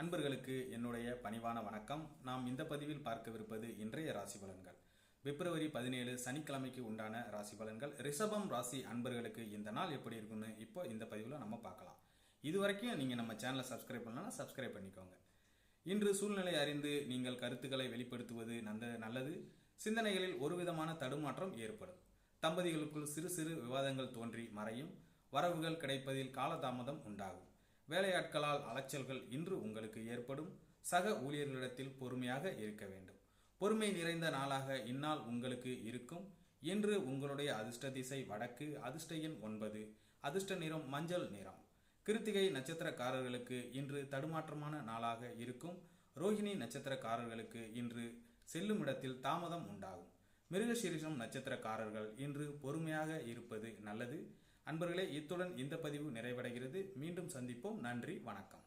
அன்பர்களுக்கு என்னுடைய பணிவான வணக்கம். நாம் இந்த பதிவில் பார்க்கவிருப்பது இன்றைய ராசி பலன்கள். பிப்ரவரி பதினேழு சனிக்கிழமைக்கு உண்டான ராசி பலன்கள். ரிஷபம் ராசி அன்பர்களுக்கு இந்த நாள் எப்படி இருக்குன்னு இப்போ இந்த பதிவில் நம்ம பார்க்கலாம். இது வரைக்கும் நீங்கள் நம்ம சேனலை சப்ஸ்கிரைப் பண்ணலன்னா சப்ஸ்கிரைப் பண்ணிக்கோங்க. இன்று சூழ்நிலை அறிந்து நீங்கள் கருத்துக்களை வெளிப்படுத்துவது நல்ல நல்லது. சிந்தனைகளில் ஒரு விதமான தடுமாற்றம் ஏற்படும். தம்பதிகளுக்குள் சிறு சிறு விவாதங்கள் தோன்றி மறையும். வரவுகள் கிடைப்பதில் காலதாமதம் உண்டாகும். வேலையாட்களால் அலைச்சல்கள் இன்று உங்களுக்கு ஏற்படும். சக ஊழியர்களிடத்தில் பொறுமையாக இருக்க வேண்டும். பொறுமை நிறைந்த நாளாக இந்நாள் உங்களுக்கு இருக்கும். இன்று உங்களுடைய அதிர்ஷ்ட திசை வடக்கு அதிர்ஷ்ட எண் ஒன்பது அதிர்ஷ்ட நிறம் மஞ்சள் நிறம். கிருத்திகை நட்சத்திரக்காரர்களுக்கு இன்று தடுமாற்றமான நாளாக இருக்கும். ரோஹிணி நட்சத்திரக்காரர்களுக்கு இன்று செல்லும் இடத்தில் தாமதம் உண்டாகும். மிருகசீரிஷம் நட்சத்திரக்காரர்கள் இன்று பொறுமையாக இருப்பது நல்லது. அன்பர்களே இத்துடன் இந்த பதிவு நிறைவடைகிறது. மீண்டும் சந்திப்போம். நன்றி வணக்கம்.